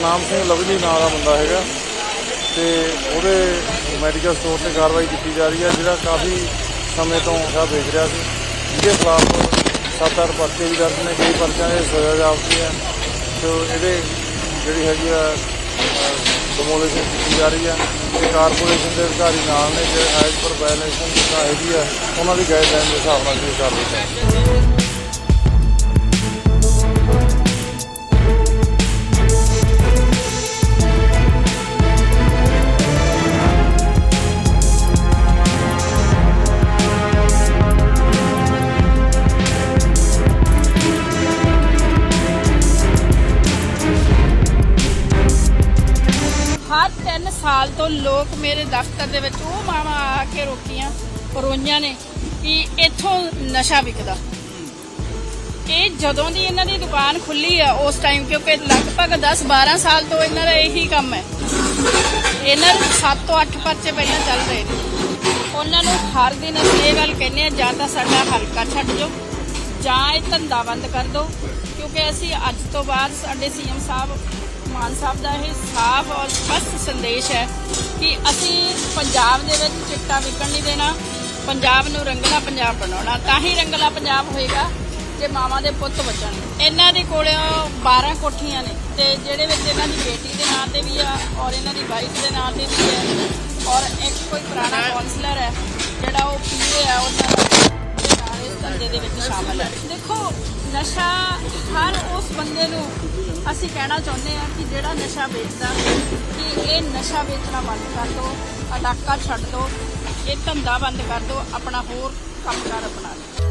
Satnam Singh Lovely ਨਾਂ ਦਾ ਬੰਦਾ ਹੈਗਾ ਤੇ ਉਹਦੇ ਮੈਡੀਕਲ ਸਟੋਰ ਤੇ ਕਾਰਵਾਈ ਕੀਤੀ ਜਾ ਰਹੀ ਹੈ, ਜਿਹੜਾ ਕਾਫੀ ਸਮੇਂ ਤੋਂ ਨਸ਼ਾ ਵੇਚ ਰਿਹਾ ਸੀ। ਜਿਹਦੇ ਖਿਲਾਫ ਸੱਤ ਅੱਠ ਪਰਚੇ ਵੀ ਦਰਜ ਨੇ, ਕਈ ਪਰਚਿਆਂ ਦੇ ਸਜ਼ਾ ਜਾਪਦੀ ਹੈ। ਤੇ ਇਹਦੇ ਜਿਹੜੀ ਹੈਗੀ ਆ ਡਿਮੋਲੀਸ਼ਨ ਕੀਤੀ ਜਾ ਰਹੀ ਹੈ। ਤੇ ਕਾਰਪੋਰੇਸ਼ਨ ਦੇ ਅਧਿਕਾਰੀ ਨਾਲ ਨੇ, ਜਿਹੜੇ ਐਜ਼ ਪਰ ਵਾਇਲੇਸ਼ਨ ਜਿਹੜਾ ਹੈਗੀ ਆ, ਉਹਨਾਂ ਦੀ ਗਾਈਡਲਾਈਨ ਦੇ ਹਿਸਾਬ ਨਾਲ ਇਹ ਕਰ ਦਿੱਤਾ ਸਾਲ ਤੋਂ ਲੋਕ ਮੇਰੇ ਦਫ਼ਤਰ ਦੇ ਵਿੱਚ ਉਹ ਮਾਵਾ ਆ ਕੇ ਰੋਕੀਆਂ, ਰੋਈਆਂ ਨੇ ਕਿ ਇੱਥੋਂ ਨਸ਼ਾ ਵਿਕਦਾ। ਇਹ ਜਦੋਂ ਦੀ ਇਹਨਾਂ ਦੀ ਦੁਕਾਨ ਖੁੱਲੀ ਆ ਉਸ ਟਾਈਮ ਕਿਉਂਕਿ ਲਗਭਗ 10 12 ਸਾਲ ਤੋਂ ਇਹਨਾਂ ਦਾ ਇਹੀ ਕੰਮ ਹੈ। ਇਹਨਾਂ ਦੇ 7 ਤੋਂ 8 ਪਰਚੇ ਪਹਿਲਾਂ ਚੱਲ ਰਹੇ ਨੇ। ਉਹਨਾਂ ਨੂੰ ਹਰ ਦਿਨ ਅਸੀਂ ਇਹ ਗੱਲ ਕਹਿੰਦੇ ਆ, ਜਾਂ ਤਾਂ ਸਾਡਾ ਹਲਕਾ ਛੱਡ ਜਾਓ ਜਾਂ ਇਹ ਧੰਦਾ ਬੰਦ ਕਰ ਦਿਓ, ਕਿਉਂਕਿ ਅਸੀਂ ਅੱਜ ਤੋਂ ਬਾਅਦ ਸਾਡੇ ਸੀਐਮ ਸਾਹਿਬ ਮਾਨ ਸਾਹਿਬ ਦਾ ਇਹ ਸਾਫ਼ ਔਰ ਸਪਸ਼ਟ ਸੰਦੇਸ਼ ਹੈ ਕਿ ਅਸੀਂ ਪੰਜਾਬ ਦੇ ਵਿੱਚ ਚਿੱਟਾ ਵਿਕਣ ਨਹੀਂ ਦੇਣਾ ਪੰਜਾਬ ਨੂੰ ਰੰਗਲਾ ਪੰਜਾਬ ਬਣਾਉਣਾ ਤਾਂ ਹੀ ਰੰਗਲਾ ਪੰਜਾਬ ਹੋਏਗਾ ਜੇ ਮਾਵਾਂ ਦੇ ਪੁੱਤ ਬਚਣ। ਇਹਨਾਂ ਦੇ ਕੋਲ 12 ਕੋਠੀਆਂ ਨੇ ਤੇ ਜਿਹੜੇ ਵਿੱਚ ਇਹਨਾਂ ਦੀ ਬੇਟੀ ਦੇ ਨਾਂ ਤੇ ਵੀ ਆ ਔਰ ਇਹਨਾਂ ਦੀ ਵਾਈਫ ਦੇ ਨਾਂ ਤੇ ਵੀ ਹੈ ਔਰ ਇੱਕ ਕੋਈ ਪੁਰਾਣਾ ਕਾਉਂਸਲਰ ਹੈ ਜਿਹੜਾ ਉਹ ਪੀਏ ਆ ਉਹਨਾਂ ਦਾ ਨਾਲ ਇਸ ਧੰਦੇ ਦੇ ਵਿੱਚ ਸ਼ਾਮਲ ਹੈ। ਦੇਖੋ ਨਸ਼ਾ ਹਰ ਉਸ ਬੰਦੇ ਨੂੰ ਅਸੀਂ ਕਹਿਣਾ ਚਾਹੁੰਦੇ ਹਾਂ ਕਿ ਜਿਹੜਾ ਨਸ਼ਾ ਵੇਚਦਾ, ਕਿ ਇਹ ਨਸ਼ਾ ਵੇਚਣਾ ਬੰਦ ਕਰ ਦਿਓ ਇਲਾਕਾ ਛੱਡ ਦਿਓ ਇਹ ਧੰਦਾ ਬੰਦ ਕਰ ਦਿਓ ਆਪਣਾ ਹੋਰ ਕੰਮ ਕਾਰ ਅਪਣਾ ਕੰਮਕਾਰ